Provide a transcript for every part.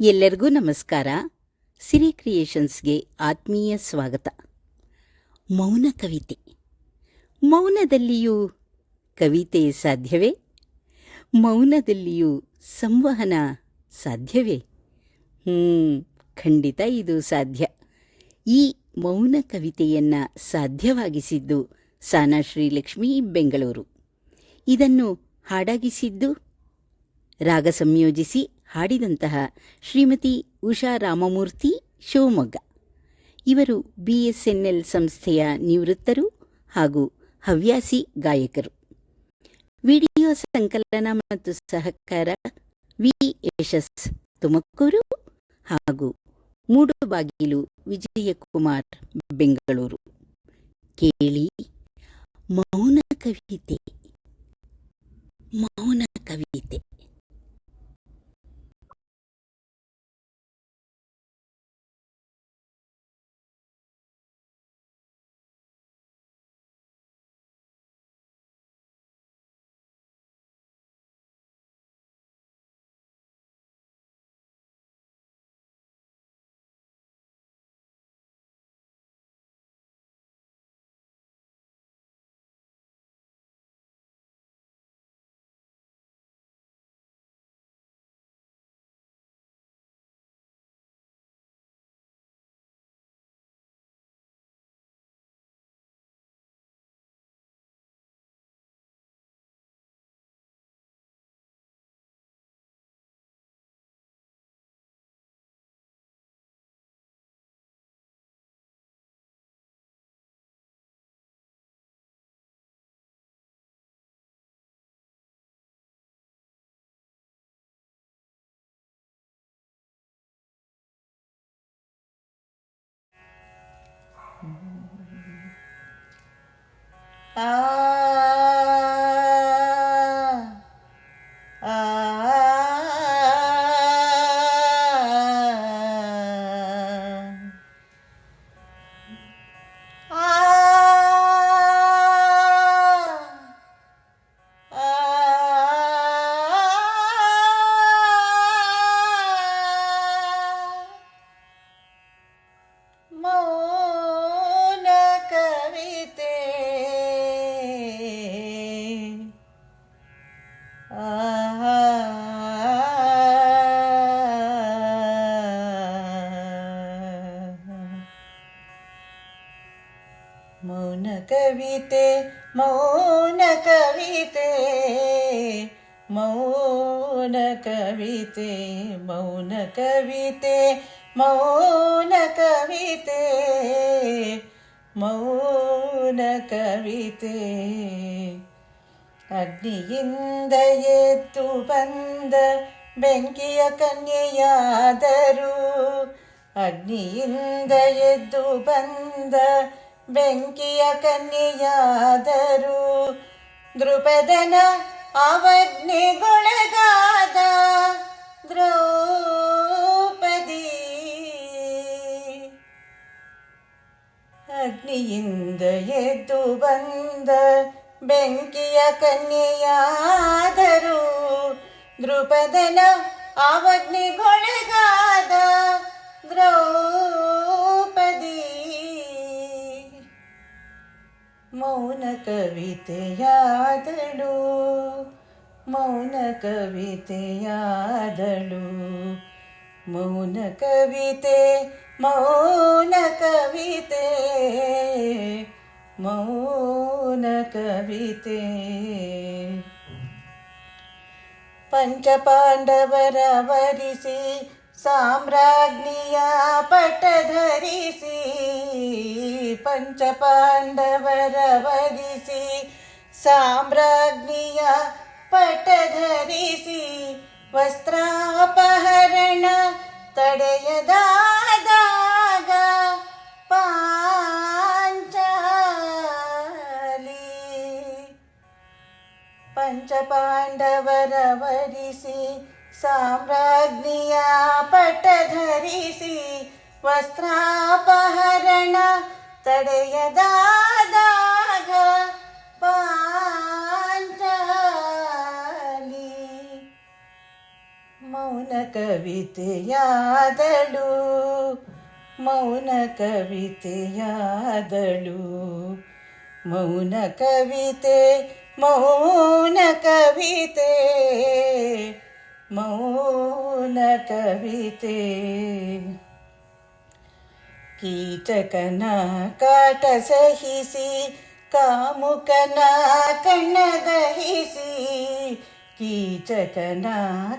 ಎಲ್ಲರಿಗೂ ನಮಸ್ಕಾರ. ಸಿರಿ ಕ್ರಿಯೇಷನ್ಸ್ಗೆ ಆತ್ಮೀಯ ಸ್ವಾಗತ. ಮೌನ ಕವಿತೆ. ಮೌನದಲ್ಲಿಯೂ ಕವಿತೆ ಸಾಧ್ಯವೇ? ಮೌನದಲ್ಲಿಯೂ ಸಂವಹನ ಸಾಧ್ಯವೇ? ಹ್ಞೂ ಖಂಡಿತ ಇದು ಸಾಧ್ಯ. ಈ ಮೌನ ಕವಿತೆಯನ್ನು ಸಾಧ್ಯವಾಗಿಸಿದ್ದು ಸಾನಾ ಶ್ರೀಲಕ್ಷ್ಮಿ ಬೆಂಗಳೂರು. ಇದನ್ನು ಹಾಡಾಗಿಸಿದ್ದು ರಾಗ ಸಂಯೋಜಿಸಿ ಹಾಡಿದಂತಹ ಶ್ರೀಮತಿ ಉಷಾ ರಾಮಮೂರ್ತಿ ಶಿವಮೊಗ್ಗ. ಇವರು ಬಿಎಸ್ಎನ್ಎಲ್ ಸಂಸ್ಥೆಯ ನಿವೃತ್ತರು ಹಾಗೂ ಹವ್ಯಾಸಿ ಗಾಯಕರು. ವಿಡಿಯೋ ಸಂಕಲನ ಮತ್ತು ಸಹಕಾರ ವಿ ಯಶಸ್ ತುಮಕೂರು ಹಾಗೂ ಮೂಡುಬಾಗಿಲು ವಿಜಯಕುಮಾರ್ ಬೆಂಗಳೂರು. ಕೇಳಿ ಮೌನ ಕವಿತೆ ಮೌನ ಕವಿತೆ. Ah. Ah. ಮೌನ ಕವಿತೆ ಮೌನ ಕವಿತೆ ಮೌನ ಕವಿತೆ ಮೌನ ಕವಿತೆ ಮೌನ ಕವಿತೆ ಮೌನ ಕವಿತೆ ಅಗ್ನಿಯಿಂದ ಎದ್ದು ಬಂದ ಬೆಂಕಿಯ ಕನ್ಯೆಯಾದರು ಅಗ್ನಿಯಿಂದ ಎದ್ದು ಬಂದ ಬೆಂಕಿಯ ಕನ್ಯೆಯಾದರು. ದೃಪದನ ಅವಜ್ಞೆಗೊಳಗಾದ ದ್ರೌಪದಿ. ಅಗ್ನಿಯಿಂದ ಎದ್ದು ಬಂದ ಬೆಂಕಿಯ ಕನ್ಯೆಯಾದರು. ದೃಪದನ ಅವಜ್ಞೆಗೊಳಗಾದ ದ್ರೌಪದಿ ಮೌನ ಕವಿತೆಯಾದಳು. ಮೌನ ಕವಿತೆಯಾದಳು. ಮೌನ ಕವಿತೆ ಮೌನ ಕವಿತೆ. ಮೌನ ಕವಿತೆ. ಪಂಚಪಾಂಡವರ ವರಿಸಿ ಸಾಮ್ರಾಜ್ಞಿಯ ಪಟ ಧರಿಸಿ ಪಂಚಪಾಂಡವರ ವರಿಸಿ ಸಾಮ್ರಾಜ್ಞಿಯ ಪಟ ಧರಿಸಿ ವಸ್ತ್ರಾಪಹರಣ ತಡೆಯದಾದಾಗ ಪಾಂಚಾಲಿ. ಪಂಚಪಾಂಡವರ ವರಿಸಿ ಸಾಮ್ರಾಜ್ಞಿಯ ವಸ್ತ್ರಾಪಹರಣ ತಡೆಯದಾದಾಗ ಪಾಂಚಾಲಿ. ಮೌನ ಕವಿತೆಯಾದಳು ಮೌನ ಕವಿತೆಯಾದಳು. ಮೌನ ಕವಿತೆ ಮೌನ ಕವಿತೆ ಮೌನ ಕವಿತೆ. ಕೀಚಕನ ಕಾಟ ಸಹಿಸಿ ಕಾಮುಕನ ಕಣ್ಣ ದಹಿಸಿ ಕೀಚಕನ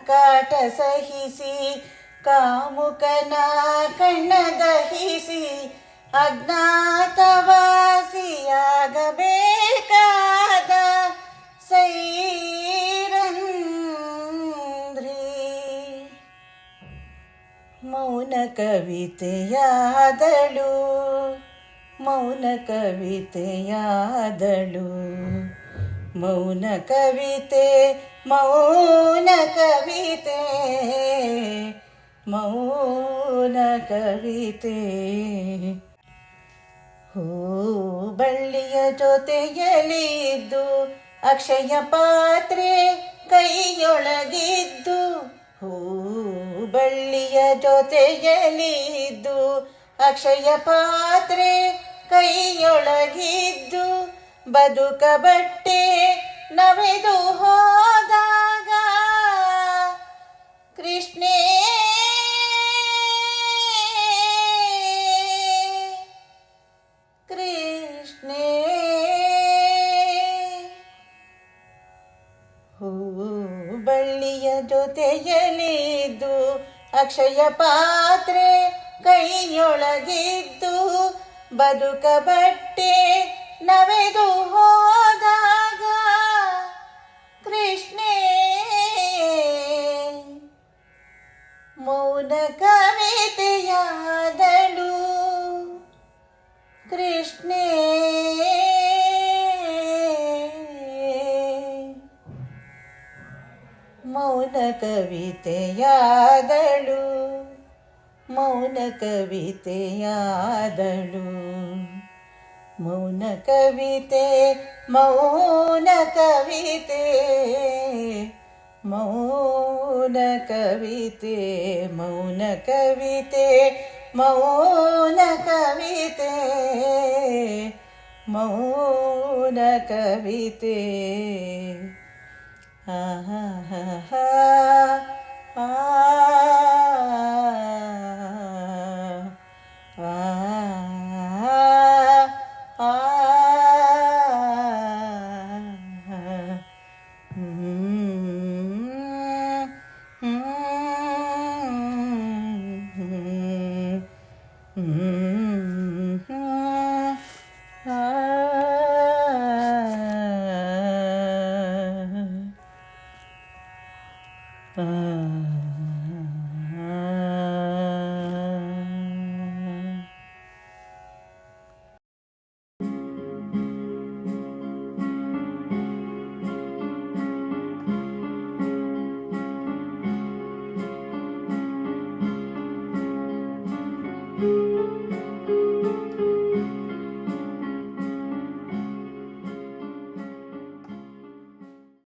ಕಾಟ ಸಹಿಸಿ ಕಾಮುಕನ ಕಣ್ಣ ದಹಿಸಿ ಅಜ್ಞಾತವಾಸಿಯಾಗಬೇಕಾದ ಕವಿತೆಯಾದಳು, ಮೌನ ಕವಿತೆಯಾದಳು. ಮೌನ ಕವಿತೆ ಮೌನ ಕವಿತೆ ಮೌನ ಕವಿತೆ. ಹೂ ಬಳ್ಳಿಯ ಜೊತೆಯಲಿದ್ದು ಅಕ್ಷಯ ಪಾತ್ರೆ ಕೈಯೊಳಗಿದ್ದು, ಹೂ ಬಳ್ಳಿಯ ಜೊತೆಯಲಿದ್ದು ಅಕ್ಷಯ ಪಾತ್ರೆ ಕೈಯೊಳಗಿದ್ದು ಬದುಕ ಬಟ್ಟೆ ನವೆದು ಹೋದಾಗ ಜೊತೆಯಲಿದ್ದು ಅಕ್ಷಯ ಪಾತ್ರೆ ಕೈಯೊಳಗಿದ್ದು ಬದುಕ ಬಟ್ಟೆ ನವೆದು ಹೋದಾಗ ಕೃಷ್ಣೇ ಮೌನ ಕವಿತೆಯಾದಳು ಕೃಷ್ಣೇ. ಕವಿತೆಯಾದಳು ಮೌನ ಕವಿತೆಯಾದಳು ಮೌನ ಕವಿತೆ ಮೌನ ಕವಿತೆ ಮೌನ ಕವಿತೆ ಮೌನ ಕವಿತೆ ಮೌನ ಕವಿತೆ ಮೌನ ಕವಿತೆ ha ha ha ha. Bye.